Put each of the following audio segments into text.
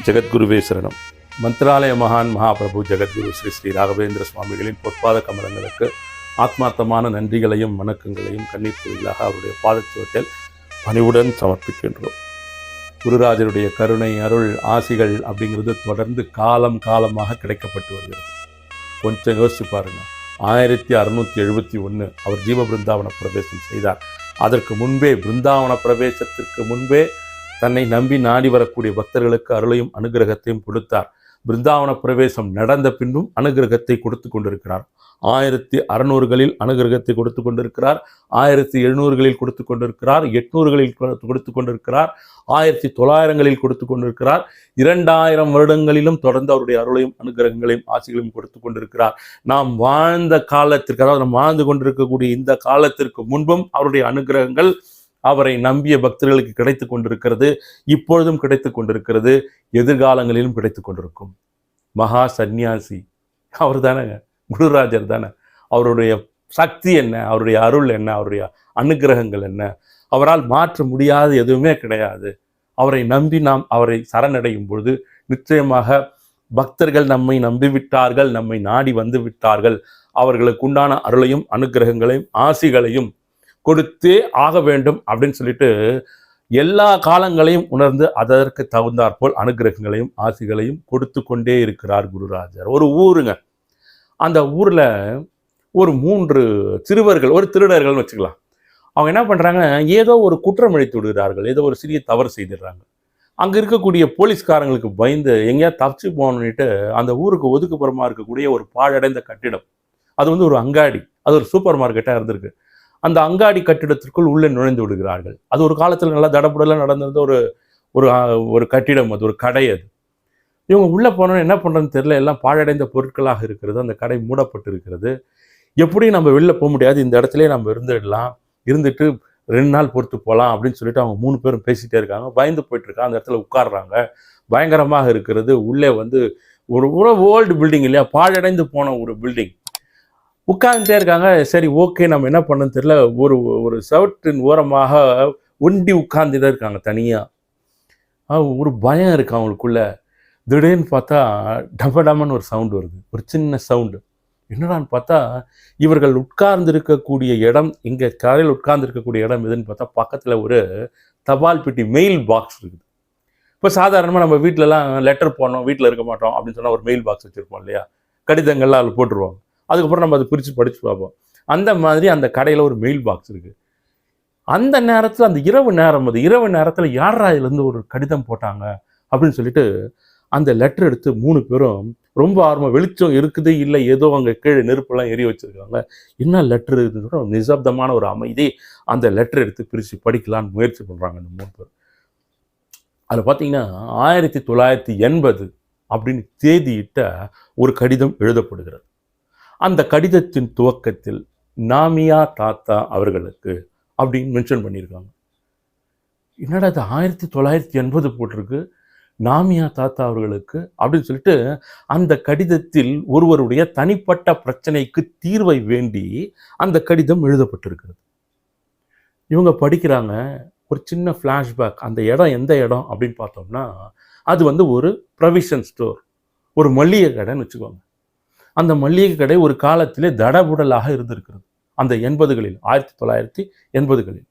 ஜெகத்குருவே சரணம். மந்திராலய மகான் மகாபிரபு ஜெகத்குரு ஸ்ரீ ஸ்ரீ ராகவேந்திர சுவாமிகளின் பொற்பாத கமலங்களுக்கு ஆத்மார்த்தமான நன்றிகளையும் வணக்கங்களையும் கண்ணீர் அவருடைய பாதச்சுவட்டில் பணிவுடன் சமர்ப்பிக்கின்றோம். குருராஜருடைய கருணை அருள் ஆசிகள் அப்படிங்கிறது தொடர்ந்து காலம் காலமாக கிடைக்கப்பட்டு வருகிறது. கொஞ்சம் யோசிச்சு பாருங்க. ஆயிரத்தி அறுநூத்தி எழுபத்தி ஒன்று அவர் ஜீவ பிருந்தாவன பிரவேசம் செய்தார். அதற்கு முன்பே பிருந்தாவன பிரவேசத்திற்கு முன்பே தன்னை நம்பி நாடி வரக்கூடிய பக்தர்களுக்கு அருளையும் அனுகிரகத்தையும் கொடுத்தார். பிருந்தாவன பிரவேசம் நடந்த பின்னும் அனுகிரகத்தை கொடுத்து கொண்டிருக்கிறார். ஆயிரத்தி அறநூறுகளில் அனுகிரகத்தை கொடுத்து கொண்டிருக்கிறார். ஆயிரத்தி எழுநூறுகளில் கொடுத்து கொண்டிருக்கிறார். எட்நூறுகளில் கொடுத்து கொடுத்து கொண்டிருக்கிறார். ஆயிரத்தி தொள்ளாயிரங்களில் கொடுத்து கொண்டிருக்கிறார். இரண்டாயிரம் வருடங்களிலும் தொடர்ந்து அவருடைய அருளையும் அனுகிரகங்களையும் ஆசைகளையும் கொடுத்து கொண்டிருக்கிறார். நாம் வாழ்ந்த காலத்திற்கு அதாவது நாம் வாழ்ந்து கொண்டிருக்கக்கூடிய இந்த காலத்திற்கு முன்பும் அவருடைய அனுகிரகங்கள் அவரை நம்பிய பக்தர்களுக்கு கிடைத்து கொண்டிருக்கிறது இப்பொழுதும் கிடைத்து கொண்டிருக்கிறது எதிர்காலங்களிலும் கிடைத்து கொண்டிருக்கும். மகா சந்நியாசி. அவர் தானேங்க குருராஜர் தானே. அவருடைய சக்தி என்ன? அவருடைய அருள் என்ன? அவருடைய அனுகிரகங்கள் என்ன? அவரால் மாற்ற முடியாத எதுவுமே கிடையாது. அவரை நம்பி நாம் அவரை சரணடையும் பொழுது நிச்சயமாக பக்தர்கள் நம்மை நம்பிவிட்டார்கள் நம்மை நாடி வந்து விட்டார்கள் அவர்களுக்கு உண்டான அருளையும் அனுகிரகங்களையும் ஆசிகளையும் கொடுத்தே ஆக வேண்டும் அப்படின்னு சொல்லிட்டு எல்லா காலங்களையும் உணர்ந்து அதற்கு தகுந்தாற்போல் அனுகிரகங்களையும் ஆசிகளையும் கொடுத்து கொண்டே இருக்கிறார் குருராஜர். ஒரு ஊருங்க. அந்த ஊரில் ஒரு மூன்று சிறுவர்கள் ஒரு திருடர்கள்னு வச்சுக்கலாம். அவங்க என்ன பண்ணுறாங்க ஏதோ ஒரு குற்றம் இழைத்து விடுகிறார்கள். ஏதோ ஒரு சிறிய தவறு செய்திடுறாங்க. அங்கே இருக்கக்கூடிய போலீஸ்காரங்களுக்கு பயந்து எங்கேயாவது தப்பிச்சு போகணுன்னுட்டு அந்த ஊருக்கு ஒதுக்குப்புறமா இருக்கக்கூடிய ஒரு பாழடைந்த கட்டிடம். அது வந்து ஒரு அங்காடி. அது ஒரு சூப்பர் மார்க்கெட்டாக இருந்திருக்கு. அந்த அங்காடி கட்டிடத்திற்குள் உள்ளே நுழைந்து விடுகிறார்கள். அது ஒரு காலத்தில் நல்லா தடபுடலாம் நடந்திருந்த ஒரு ஒரு ஒரு கட்டிடம் அது ஒரு கடை அது. இவங்க உள்ளே போனோன்னு என்ன பண்ணுறதுன்னு தெரியல. எல்லாம் பாழடைந்த பொருட்களாக இருக்கிறது. அந்த கடை மூடப்பட்டு இருக்கிறது எப்படியும் நம்ம வெளில போக முடியாது. இந்த இடத்துலயே நம்ம இருந்துடலாம். இருந்துட்டு ரெண்டு நாள் பொறுத்து போகலாம் அப்படின்னு சொல்லிட்டு அவங்க மூணு பேரும் பேசிகிட்டே இருக்காங்க. பயந்து போயிட்டுருக்காங்க. அந்த இடத்துல உட்காடுறாங்க பயங்கரமாக இருக்கிறது. உள்ளே வந்து ஒரு ஒரு ஓல்டு பில்டிங் இல்லையா? பாழடைந்து போன ஒரு பில்டிங் உட்கார்ந்துட்டே இருக்காங்க. சரி ஓகே நம்ம என்ன பண்ணணும்னு தெரியல. ஒரு ஒரு சவற்றின் ஓரமாக ஒண்டி உட்கார்ந்துட்டே இருக்காங்க தனியாக ஒரு பயம் இருக்கு அவங்களுக்குள்ள. திடீர்னு பார்த்தா டம டமன்னு ஒரு சவுண்டு வருது. ஒரு சின்ன சவுண்டு. என்னடான்னு பார்த்தா இவர்கள் உட்கார்ந்து இருக்கக்கூடிய இடம் இங்கே கரையில் உட்கார்ந்து இருக்கக்கூடிய இடம் எதுன்னு பார்த்தா பக்கத்தில் ஒரு தபால் பெட்டி மெயில் பாக்ஸ் இருக்குது. இப்போ சாதாரணமாக நம்ம வீட்டிலலாம் லெட்டர் போடணும் வீட்டில் இருக்க மாட்டோம் அப்படின்னு சொன்னால் ஒரு மெயில் பாக்ஸ் வச்சுருப்போம் இல்லையா? கடிதங்கள்லாம் அதில் போட்டுருவாங்க. அதுக்கப்புறம் நம்ம அதை பிரித்து படித்து பார்ப்போம். அந்த மாதிரி அந்த கடையில் ஒரு மெயில் பாக்ஸ் இருக்குது அந்த நேரத்தில் அந்த இரவு நேரம் அது இரவு நேரத்தில் யாரா இதுலேருந்து ஒரு கடிதம் போட்டாங்க? அப்படின்னு சொல்லிட்டு அந்த லெட்டர் எடுத்து மூணு பேரும் ரொம்ப ஆர்வம் வெளிச்சம் இருக்குது இல்லை ஏதோ அங்கே கீழே நெருப்பெல்லாம் எரிய வச்சிருக்காங்க. என்ன லெட்டர் இருக்குன்னு நிசப்தமான ஒரு அமைதி. அந்த லெட்டர் எடுத்து பிரித்து படிக்கலான்னு முயற்சி பண்ணுறாங்க இந்த மூணு பேர் அதில் பார்த்தீங்கன்னா ஆயிரத்தி தொள்ளாயிரத்தி எண்பது அப்படின்னு தேதியிட்ட ஒரு கடிதம் எழுதப்படுகிறது. அந்த கடிதத்தின் துவக்கத்தில் நாமியா தாத்தா அவர்களுக்கு அப்படின்னு மென்ஷன் பண்ணியிருக்காங்க. என்னடா இது ஆயிரத்தி தொள்ளாயிரத்தி எண்பது போட்டிருக்கு நாமியா தாத்தா அவர்களுக்கு அப்படின்னு சொல்லிட்டு அந்த கடிதத்தில் ஒருவருடைய தனிப்பட்ட பிரச்சனைக்கு தீர்வை வேண்டி அந்த கடிதம் எழுதப்பட்டிருக்கிறது. இவங்க படிக்கிறாங்க ஒரு சின்ன ஃப்ளாஷ்பேக் அந்த இடம் எந்த இடம் அப்படின்னு பார்த்தோம்னா அது வந்து ஒரு ப்ரொவிஷன் ஸ்டோர் ஒரு மளிகை கடைன்னு வச்சுக்கோங்க. அந்த மளிகை கடை ஒரு காலத்திலே தடபுடலாக இருந்திருக்கிறது. அந்த எண்பதுகளில் ஆயிரத்தி தொள்ளாயிரத்தி எண்பதுகளில்.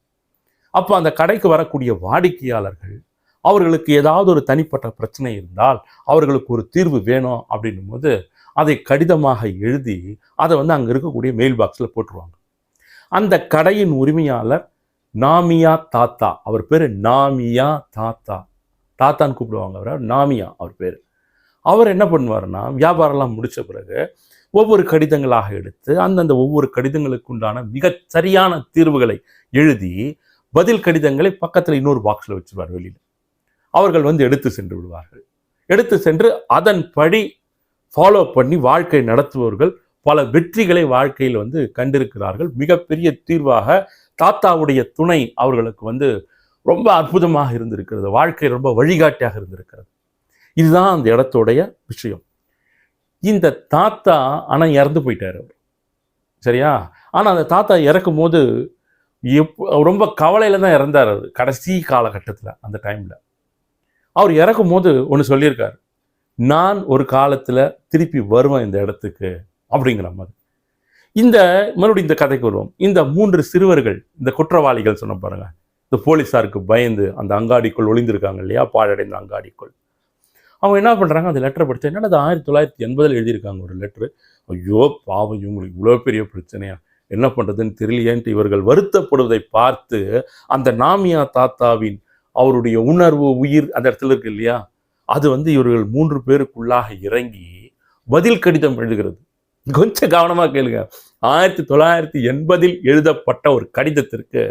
அப்போ அந்த கடைக்கு வரக்கூடிய வாடிக்கையாளர்கள் அவர்களுக்கு ஏதாவது ஒரு தனிப்பட்ட பிரச்சனை இருந்தால் அவர்களுக்கு ஒரு தீர்வு வேணும் அப்படின்னும் போது அதை கடிதமாக எழுதி அதை வந்து அங்கே இருக்கக்கூடிய மெயில் பாக்ஸில் போட்டுருவாங்க. அந்த கடையின் உரிமையாளர் நாமியா தாத்தா. அவர் பேர் நாமியா தாத்தா. தாத்தான்னு கூப்பிடுவாங்க அவர். நாமியா அவர் பேர். அவர் என்ன பண்ணுவார்னா வியாபாரம்லாம் முடித்த பிறகு ஒவ்வொரு கடிதங்களாக எடுத்து அந்தந்த ஒவ்வொரு கடிதங்களுக்கு உண்டான மிகச் சரியான தீர்வுகளை எழுதி பதில் கடிதங்களை பக்கத்தில் இன்னொரு பாக்ஸில் வச்சுருவார் வெளியில். அவர்கள் வந்து எடுத்து சென்று விடுவார்கள். எடுத்து சென்று அதன்படி ஃபாலோ பண்ணி வாழ்க்கை நடத்துபவர்கள் பல வெற்றிகளை வாழ்க்கையில் வந்து கண்டிருக்கிறார்கள். மிகப்பெரிய தீர்வாக தாத்தாவுடைய துணை அவர்களுக்கு வந்து ரொம்ப அற்புதமாக இருந்திருக்கிறது. வாழ்க்கை ரொம்ப வழிகாட்டியாக இருந்திருக்கிறது. இதுதான் அந்த இடத்துடைய விஷயம். இந்த தாத்தா ஆனால் இறந்து போயிட்டார் அவர். சரியா? ஆனால் அந்த தாத்தா இறக்கும் போது எப் ரொம்ப கவலையில் தான் இறந்தார் அவர் கடைசி காலகட்டத்தில் அந்த டைமில் அவர் இறக்கும் போது ஒன்று சொல்லியிருக்காரு நான் ஒரு காலத்தில் திருப்பி வருவேன் இந்த இடத்துக்கு அப்படிங்கிற மாதிரி. இந்த மறுபடியும் இந்த கதைக்கு வருவோம். இந்த மூன்று சிறுவர்கள் இந்த குற்றவாளிகள் சொன்ன பாருங்கள் இந்த போலீஸாருக்கு பயந்து அந்த அங்காடிக்குள் ஒளிந்திருக்காங்க இல்லையா? பாழடைந்த அங்காடிக்குள். அவங்க என்ன பண்ணுறாங்க அந்த லெட்டரை படித்தா என்னடா அது ஆயிரத்தி தொள்ளாயிரத்தி எண்பதில் எழுதியிருக்காங்க ஒரு லெட்ரு ஐயோ பாவம் இவங்களுக்கு இவ்வளோ பெரிய பிரச்சனையா? என்ன பண்ணுறதுன்னு தெரியலையேன்ட்டு இவர்கள் வருத்தப்படுவதை பார்த்து அந்த நாமியா தாத்தாவின் அவருடைய உணர்வு உயிர் அந்த இடத்துல இருக்கு இல்லையா? அது வந்து இவர்கள் மூன்று பேருக்குள்ளாக இறங்கி பதில் கடிதம் எழுதுகிறது. கொஞ்சம் கவனமாக கேளுங்க. ஆயிரத்தி தொள்ளாயிரத்தி எண்பதில் எழுதப்பட்ட ஒரு கடிதத்திற்கு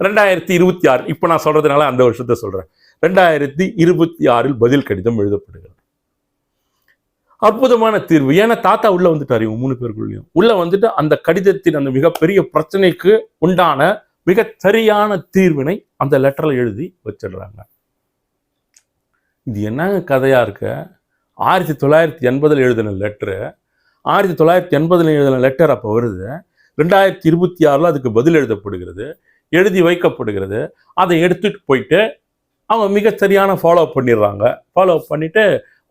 ரெண்டாயிரத்தி இருபத்தி ஆறு இப்போ நான் சொல்றதுனால அந்த வருஷத்தை சொல்கிறேன் ரெண்டாயிரத்தி இருபத்தி ஆறில் பதில் கடிதம் எழுதப்படுகிறது. அற்புதமான தீர்வு. ஏன்னா தாத்தா உள்ள வந்துட்டார் இவங்க மூணு பேருக்குள்ளேயும். உள்ள வந்துட்டு அந்த கடிதத்தின் அந்த மிகப்பெரிய பிரச்சனைக்கு உண்டான மிக சரியான தீர்வினை அந்த லெட்டர்ல எழுதி வச்சிடுறாங்க. இது என்னங்க கதையா இருக்க? ஆயிரத்தி தொள்ளாயிரத்தி எண்பதில் எழுதின லெட்டரு ஆயிரத்தி தொள்ளாயிரத்தி எண்பதில் எழுதின லெட்டர் அப்போ வருது. ரெண்டாயிரத்தி இருபத்தி ஆறில் அதுக்கு பதில் எழுதப்படுகிறது. எழுதி வைக்கப்படுகிறது. அதை எடுத்துட்டு போயிட்டு அவங்க மிக சரியான ஃபாலோ பண்ணிடுறாங்க. ஃபாலோ பண்ணிவிட்டு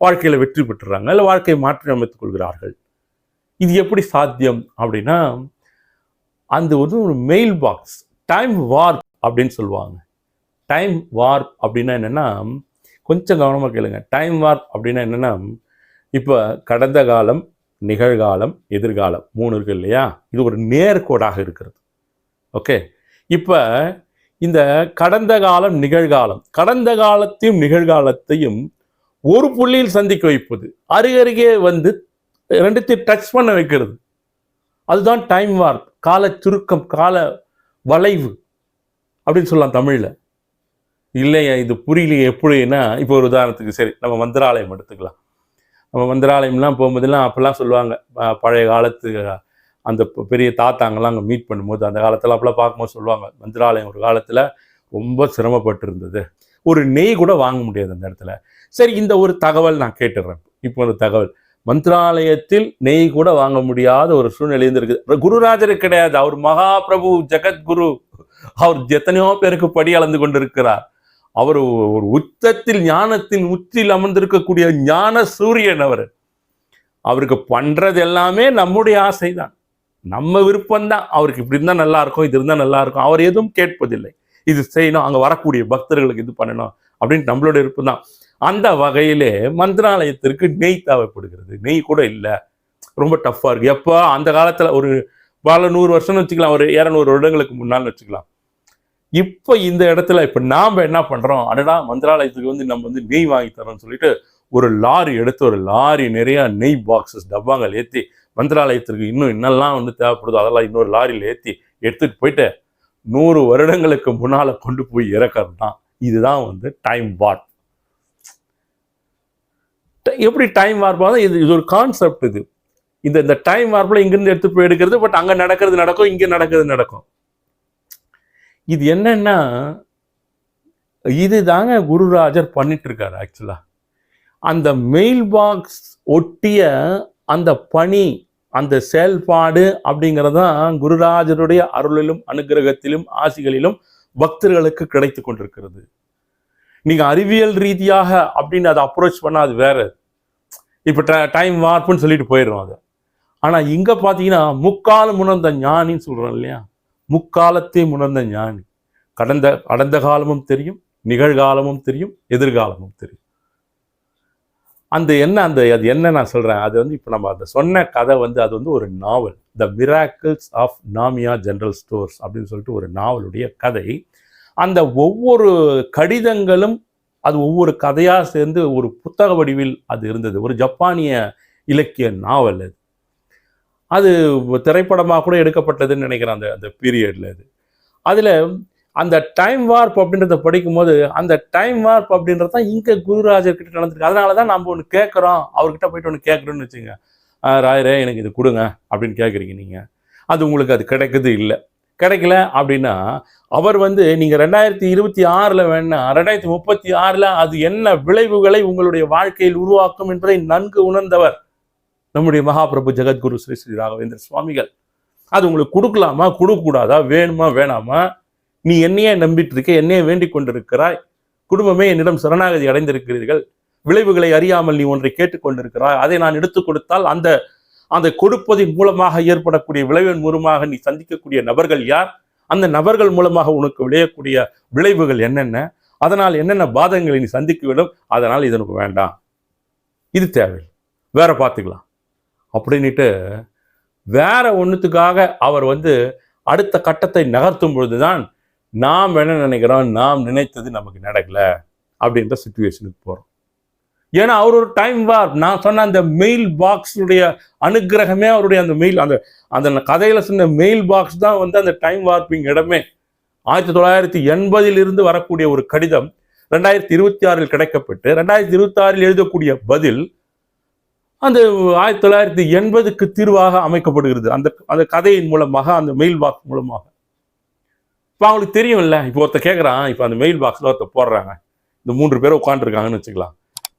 வாழ்க்கையில் வெற்றி பெற்றுறாங்க. இல்லை வாழ்க்கையை மாற்றி அமைத்துக் கொள்கிறார்கள். இது எப்படி சாத்தியம் அப்படின்னா அந்த வந்து ஒரு மெயில் பாக்ஸ் டைம் வார்ப் அப்படின்னு சொல்லுவாங்க. டைம் வார்ப் அப்படின்னா என்னென்னா கொஞ்சம் கவனமாக கேளுங்க. டைம் வார்ப் அப்படின்னா என்னென்னா இப்போ கடந்த காலம் நிகழ்காலம் எதிர்காலம் மூணு இருக்கு இல்லையா? இது ஒரு நேர்கோடாக இருக்கிறது. ஓகே இப்போ இந்த கடந்த காலம் நிகழ்காலம். கடந்த காலத்தையும் நிகழ்காலத்தையும் ஒரு புள்ளியில் சந்திக்க வைப்பது. அருகருகே வந்து ரெண்டுத்தையும் டச் பண்ண வைக்கிறது. அதுதான் டைம் வார்ப் கால சுருக்கம் கால வளைவு அப்படின்னு சொல்லலாம் தமிழில். இல்லையா இது புரியலையே எப்படின்னா இப்போ ஒரு உதாரணத்துக்கு சரி நம்ம மந்திராலயம் எடுத்துக்கலாம். நம்ம மந்திராலயம்லாம் போகும்போதெல்லாம் அப்போல்லாம் சொல்லுவாங்க பழைய காலத்து அந்த பெரிய தாத்தாங்கெல்லாம் அங்கே மீட் பண்ணும்போது அந்த காலத்தில் அப்பெல்லாம் பார்க்கும்போது சொல்லுவாங்க மந்திராலயம் ஒரு காலத்தில் ரொம்ப சிரமப்பட்டு இருந்தது ஒரு நெய் கூட வாங்க முடியாது அந்த இடத்துல. சரி இந்த ஒரு தகவல் நான் கேட்டுடுறேன் இப்போ ஒரு தகவல் மந்திராலயத்தில் நெய் கூட வாங்க முடியாத ஒரு சூழ்நிலை இருந்திருக்கு. குருராஜர் கிடையாது. அவர் மகாபிரபு ஜெகத்குரு. அவர் எத்தனையோ பேருக்கு படி அளந்து கொண்டிருக்கிறார். அவர் ஒரு உச்சத்தில் ஞானத்தின் உச்சியில் அமர்ந்திருக்கக்கூடிய ஞான சூரியன் அவர். அவருக்கு பண்றது எல்லாமே நம்முடைய ஆசைதான். நம்ம விருப்பம்தான். அவருக்கு இப்படி இருந்தால் நல்லா இருக்கும் இது இருந்தால் நல்லா இருக்கும் அவர் எதுவும் கேட்பதில்லை. இது செய்யணும் அங்கே வரக்கூடிய பக்தர்களுக்கு இது பண்ணணும் அப்படின்னு நம்மளோட விருப்பம் தான் அந்த வகையிலே மந்திராலயத்திற்கு நெய் தேவைப்படுகிறது. நெய் கூட இல்லை. ரொம்ப டஃப்பாக இருக்குது எப்போ அந்த காலத்தில் ஒரு பல நூறு வருஷம்னு வச்சுக்கலாம். ஒரு இரநூறு வருடங்களுக்கு முன்னால் வச்சுக்கலாம். இப்போ இந்த இடத்துல இப்போ நாம் என்ன பண்ணுறோம் அடடா மந்திராலயத்துக்கு வந்து நம்ம வந்து நெய் வாங்கி தரோம்னு சொல்லிட்டு ஒரு லாரி எடுத்து ஒரு லாரி நிறையா நெய் பாக்ஸஸ் டப்பாங்கள் ஏற்றி மந்திராலயத்திற்கு இன்னும் என்னெல்லாம் வந்து தேவைப்படுதோ அதெல்லாம் இன்னொரு லாரியில் ஏற்றி எடுத்துட்டு போயிட்டு நூறு வருடங்களுக்கு முன்னால் கொண்டு போய் இறக்கிறது தான் இதுதான் வந்து டைம் வார்ப் எப்படி டைம் வார்ப் இது இது ஒரு கான்செப்ட் இது. இந்த இந்த டைம் வார்ப்பில் இங்கேருந்து எடுத்து போய் எடுக்கிறது பட் அங்கே நடக்கிறது நடக்கும் இங்கே நடக்கிறது நடக்கும். இது என்னன்னா இது தாங்க குருராஜர் பண்ணிட்டு இருக்காரு ஆக்சுவலாக அந்த மெயில் பாக்ஸ் ஒட்டிய அந்த பணி அந்த செயல்பாடு அப்படிங்கிறதான் குருராஜருடைய அருளிலும் அனுகிரகத்திலும் ஆசிகளிலும் பக்தர்களுக்கு கிடைத்து கொண்டிருக்கிறது. நீங்கள் அறிவியல் ரீதியாக அப்படின்னு அதை அப்ரோச் பண்ணால் அது வேற. இப்போ டைம் வார்ப்புன்னு சொல்லிட்டு போயிடும் அதை. ஆனால் இங்கே பார்த்தீங்கன்னா முக்காலம் உணர்ந்த ஞானின்னு சொல்கிறோம் இல்லையா? முக்காலத்தை உணர்ந்த ஞானி. கடந்த கடந்த காலமும் தெரியும் நிகழ்காலமும் தெரியும் எதிர்காலமும் தெரியும். அந்த என்ன அந்த அது என்ன நான் சொல்கிறேன் அது வந்து இப்போ நம்ம அந்த சொன்ன கதை வந்து அது வந்து ஒரு நாவல். The miracles of Namiya general stores அப்படின்னு சொல்லிட்டு ஒரு நாவலுடைய கதை. அந்த ஒவ்வொரு கடிதங்களும் அது ஒவ்வொரு கதையாக சேர்ந்து ஒரு புத்தக வடிவில் அது இருந்தது. ஒரு ஜப்பானிய இலக்கிய நாவல் அது. அது திரைப்படமாக கூட எடுக்கப்பட்டதுன்னு நினைக்கிறேன் அந்த அந்த பீரியடில் அது. அதில் அந்த டைம் வார்ப் அப்படின்றத படிக்கும்போது அந்த டைம் வார்ப் அப்படின்றது தான் இங்கே குருராஜர் கிட்ட நடந்திருக்கு. அதனால தான் நம்ம ஒன்று கேட்குறோம் அவர்கிட்ட போயிட்டு ஒன்று கேட்குறோன்னு வச்சுங்க ராயரே எனக்கு இது கொடுங்க அப்படின்னு கேட்குறீங்க நீங்கள் அது உங்களுக்கு அது கிடைக்குது இல்லை. கிடைக்கல அப்படின்னா அவர் வந்து நீங்கள் ரெண்டாயிரத்தி இருபத்தி ஆறில் வேணா ரெண்டாயிரத்தி முப்பத்தி ஆறில் அது என்ன விளைவுகளை உங்களுடைய வாழ்க்கையில் உருவாக்கும் என்பதை நன்கு உணர்ந்தவர் நம்முடைய மகாபிரபு ஜெகத்குரு ஸ்ரீ ஸ்ரீ ராகவேந்திர சுவாமிகள். அது உங்களுக்கு கொடுக்கலாமா கொடுக்கக்கூடாதா வேணுமா வேணாமா? நீ என்னையே நம்பிட்டு இருக்க என்னையே வேண்டிக் கொண்டிருக்கிறாய். குடும்பமே என்னிடம் சரணாகதி அடைந்திருக்கிறீர்கள். விளைவுகளை அறியாமல் நீ ஒன்றை கேட்டுக்கொண்டிருக்கிறாய் அதை நான் எடுத்துக் கொடுத்தால் அந்த அந்த கொடுப்பதின் மூலமாக ஏற்படக்கூடிய விளைவின் மூலமாக நீ சந்திக்கக்கூடிய நபர்கள் யார்? அந்த நபர்கள் மூலமாக உனக்கு விளையக்கூடிய விளைவுகள் என்னென்ன? அதனால் என்னென்ன பாதங்களை நீ சந்திக்க வேண்டும்? அதனால் இது எனக்கு வேண்டாம். இது தேவை வேற பார்த்துக்கலாம். அப்படின்ட்டு வேற ஒன்றுத்துக்காக அவர் வந்து அடுத்த கட்டத்தை நகர்த்தும் பொழுதுதான் நாம் என்ன நினைக்கிறோம்? நாம் நினைத்தது நமக்கு நடக்கலை அப்படின்ற சுச்சுவேஷனுக்கு போகிறோம் ஏன்னா அவர் ஒரு டைம் வார் நான் சொன்ன அந்த மெயில் பாக்ஸுடைய அனுக்கிரகமே அவருடைய அந்த மெயில் அந்த அந்த கதையில் சொன்ன மெயில் பாக்ஸ் தான் வந்து அந்த டைம் வார்ப்பிங் இடமே. ஆயிரத்தி தொள்ளாயிரத்தி எண்பதிலிருந்து வரக்கூடிய ஒரு கடிதம் ரெண்டாயிரத்தி இருபத்தி ஆறில் கிடைக்கப்பட்டு ரெண்டாயிரத்தி இருபத்தி ஆறில் எழுதக்கூடிய பதில் அந்த ஆயிரத்தி தொள்ளாயிரத்தி எண்பதுக்கு தீர்வாக அமைக்கப்படுகிறது. அந்த அந்த கதையின் மூலமாக அந்த மெயில் பாக்ஸ் மூலமாக. இப்போ அவங்களுக்கு தெரியும்ல இப்போ ஒருத்த கேட்குறான் இப்போ அந்த மெயில் பாக்ஸில் ஒருத்த போடுறாங்க. இந்த மூன்று பேர் உட்காந்துருக்காங்கன்னு வச்சுக்கலாம்.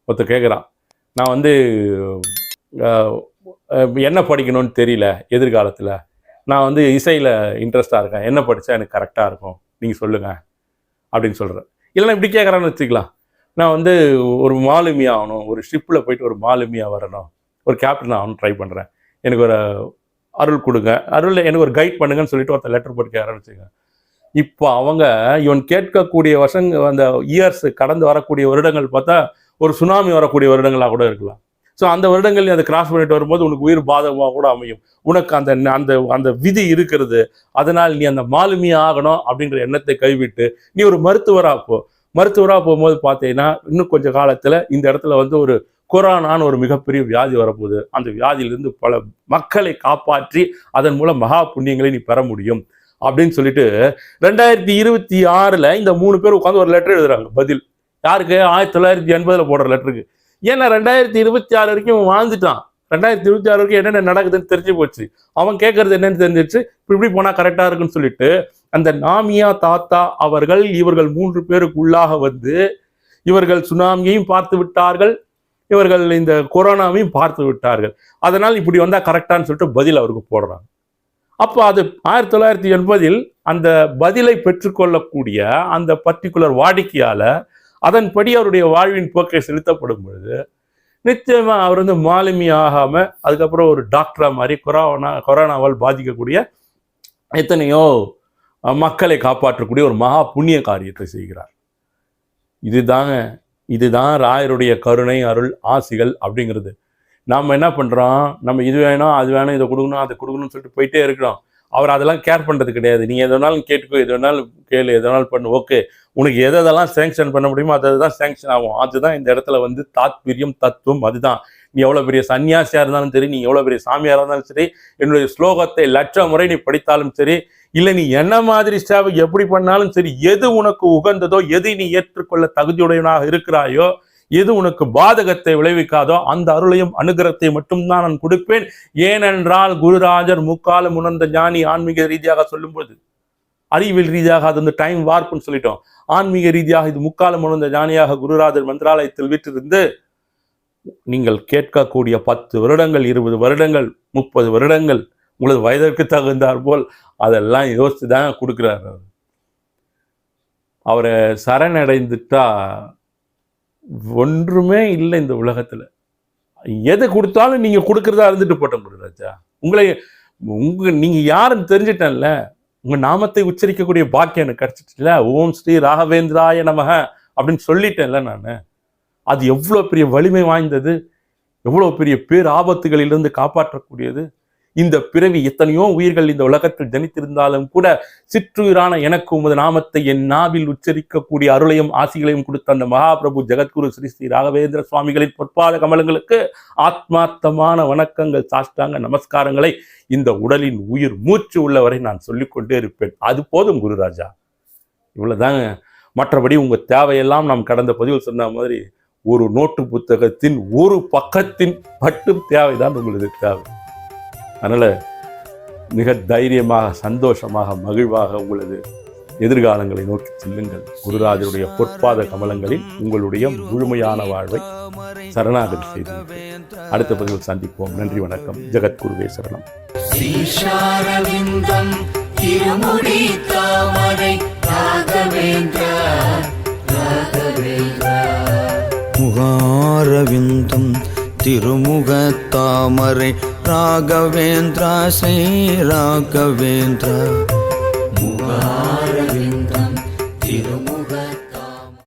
ஒருத்த கேட்குறான் நான் வந்து என்ன படிக்கணும்னு தெரியல எதிர்காலத்தில். நான் வந்து இசையில் இன்ட்ரெஸ்டாக இருக்கேன். என்ன படித்தா எனக்கு கரெக்டாக இருக்கும்? நீங்கள் சொல்லுங்கள் அப்படின்னு சொல்கிறேன் இல்லைன்னா இப்படி கேட்குறான்னு வச்சுக்கலாம். நான் வந்து ஒரு மாலுமி ஆகணும் ஒரு ஷிப்பில் போயிட்டு ஒரு மாலுமியாக வரணும். ஒரு கேப்டன் ஆகணும் ட்ரை பண்ணுறேன் எனக்கு ஒரு அருள் கொடுங்க. அருள் எனக்கு ஒரு கைட் பண்ணுங்கன்னு சொல்லிட்டு ஒருத்தர் லெட்டர் போட்டு கேட்குறேன்னு வச்சுக்கோங்க. இப்போ அவங்க இவன் கேட்கக்கூடிய வருஷங்க அந்த இயர்ஸ் கடந்து வரக்கூடிய வருடங்கள் பார்த்தா ஒரு சுனாமி வரக்கூடிய வருடங்களாக கூட இருக்கலாம். ஸோ அந்த வருடங்கள் அதை கிராஸ் பண்ணிட்டு வரும்போது உனக்கு உயிர் பாதகமாக கூட அமையும். உனக்கு அந்த அந்த அந்த விதி இருக்கிறது. அதனால் நீ அந்த மாலுமியாக ஆகணும் அப்படின்ற எண்ணத்தை கைவிட்டு நீ ஒரு மருத்துவராக போ. மருத்துவராக போகும்போது பார்த்தீங்கன்னா இன்னும் கொஞ்சம் காலத்தில் இந்த இடத்துல வந்து ஒரு கொரோனான்னு ஒரு மிகப்பெரிய வியாதி வரப்போகுது. அந்த வியாதியிலிருந்து பல மக்களை காப்பாற்றி அதன் மூலம் மகா புண்ணியங்களை நீ பெற முடியும். அப்படின்னு சொல்லிட்டு ரெண்டாயிரத்தி இருபத்தி ஆறில் இந்த மூணு பேர் உட்காந்து ஒரு லெட்டர் எழுதுறாங்க பதில். யாருக்கு? ஆயிரத்தி தொள்ளாயிரத்தி எண்பதில் போடுற லெட்டருக்கு ஏன்னா ரெண்டாயிரத்தி இருபத்தி ஆறு வரைக்கும் அவன் வாழ்ந்துட்டான். ரெண்டாயிரத்தி இருபத்தி ஆறு வரைக்கும் என்னென்ன நடக்குதுன்னு தெரிஞ்சு போச்சு. அவன் கேட்கறது என்னன்னு தெரிஞ்சிச்சு இப்படி போனால் கரெக்டாக இருக்குன்னு சொல்லிட்டு அந்த நாமியா தாத்தா அவர்கள் இவர்கள் மூன்று பேருக்கு உள்ளாக வந்து இவர்கள் சுனாமியையும் பார்த்து விட்டார்கள். இவர்கள் இந்த கொரோனாவையும் பார்த்து விட்டார்கள். அதனால் இப்படி வந்தால் கரெக்டான்னு சொல்லிட்டு பதில் அவருக்கு போடுறாங்க. அப்போ அது ஆயிரத்தி தொள்ளாயிரத்தி எண்பதில் அந்த பதிலை பெற்றுக்கொள்ளக்கூடிய அந்த பர்டிகுலர் வாடிக்கையாளர் அதன்படி அவருடைய வாழ்வின் போக்கை செலுத்தப்படும் பொழுது நிச்சயமாக அவர் வந்து மாலுமி ஆகாமல் அதுக்கப்புறம் ஒரு டாக்டரா மாதிரி கொரோனா கொரோனாவால் பாதிக்கக்கூடிய எத்தனையோ மக்களை காப்பாற்றக்கூடிய ஒரு மகா புண்ணிய காரியத்தை செய்கிறார். இதுதாங்க இதுதான் ராயருடைய கருணை அருள் ஆசிகள் அப்படிங்கிறது. நாம் என்ன பண்ணுறோம் நம்ம இது வேணும் அது வேணும் இதை கொடுக்கணும் அதை கொடுக்கணும்னு சொல்லிட்டு போயிட்டே இருக்கிறோம். அவர் அதெல்லாம் கேர் பண்ணுறது கிடையாது. நீ எது வேணாலும் கேட்டுக்கோ எது வேணாலும் கேளு எது வேணாலும் பண்ணு ஓகே உனக்கு எது எதெல்லாம் சேங்ஷன் பண்ண முடியுமோ அது தான் சேங்ஷன் ஆகும். அதுதான் இந்த இடத்துல வந்து தாத்பரியம் தத்துவம் அதுதான். நீ எவ்வளோ பெரிய சன்னியாசியாக இருந்தாலும் சரி நீ எவ்வளோ பெரிய சாமியாக இருந்தாலும் சரி என்னுடைய ஸ்லோகத்தை லட்ச முறை நீ படித்தாலும் சரி இல்லை நீ என்ன மாதிரி சேவை எப்படி பண்ணாலும் சரி எது உனக்கு உகந்ததோ எது நீ ஏற்றுக்கொள்ள தகுதியுடையவனாக இருக்கிறாயோ எது உனக்கு பாதகத்தை விளைவிக்காதோ அந்த அருளையும் அனுகிரகத்தை மட்டும்தான் நான் கொடுப்பேன் ஏனென்றால் குருராஜர் முக்காலம் உணர்ந்த ஞானி ஆன்மீக ரீதியாக சொல்லும்போது அறிவியல் ரீதியாக அது வந்து டைம் வார்ப்புன்னு சொல்லிட்டோம் ஆன்மீக ரீதியாக இது முக்காலம் உணர்ந்த ஞானியாக குருராஜர் மந்திராலயத்தில் விட்டிருந்து நீங்கள் கேட்கக்கூடிய பத்து வருடங்கள் இருபது வருடங்கள் முப்பது வருடங்கள் உங்களது வயதிற்கு தகுந்தார் போல் அதெல்லாம் யோசித்து தான் கொடுக்குறாரு அவர். அவரை சரணடைந்துட்டா ஒன்றுமே இல்லை இந்த உலகத்தில். எதை கொடுத்தாலும் நீங்கள் கொடுக்குறதா இருந்துட்டு போட்டோம் குருராஜா உங்களை உங்கள் நீங்கள் யாருன்னு தெரிஞ்சிட்டேன்ல உங்கள் நாமத்தை உச்சரிக்கக்கூடிய பாக்கியம் எனக்கு கிடச்சிட்டுல ஓம் ஸ்ரீ ராகவேந்திராய நமக அப்படின்னு சொல்லிட்டேன்ல நான். அது எவ்வளோ பெரிய வலிமை வாய்ந்தது எவ்வளோ பெரிய பேர் ஆபத்துகளிலிருந்து காப்பாற்றக்கூடியது இந்த பிறவி எத்தனையோ உயிர்கள் இந்த உலகத்தில் ஜனித்திருந்தாலும் கூட சிற்றுயிரான எனக்கு உமது நாமத்தை என் நாவில் உச்சரிக்கக்கூடிய அருளையும் ஆசிகளையும் கொடுத்த அந்த மகாபிரபு ஜெகத்குரு ஸ்ரீ ஸ்ரீ ராகவேந்திர சுவாமிகளின் பொற்பாத கமலங்களுக்கு ஆத்மார்த்தமான வணக்கங்கள் சாஷ்டாங்க நமஸ்காரங்களை இந்த உடலின் உயிர் மூச்சு உள்ளவரை நான் சொல்லிக்கொண்டே இருப்பேன். அது போதும் குருராஜா. இவ்வளவுதாங்க. மற்றபடி உங்க தேவையெல்லாம் நாம் கடந்த பதிவில் சொன்ன மாதிரி ஒரு நோட்டு புத்தகத்தின் ஒரு பக்கத்தின் மட்டும் தேவைதான் உங்களுக்கு தேவை. அதனால மிக தைரியமாக சந்தோஷமாக மகிழ்வாக உங்களது எதிர்காலங்களை நோக்கி செல்லுங்கள். குருராஜருடைய பொற்பாத கமலங்களில் உங்களுடைய முழுமையான வாழ்வை சரணாகதி செய்து அடுத்த பதிவில் சந்திப்போம். நன்றி வணக்கம். சரணம். திருமுடி தாமரை ராகவேந்திர ராகவேந்திர. முகாரவிந்தம் திருமுகத்தாமரை ராகவேந்திரா ஸ்ரீ ராகவேந்திரா முகா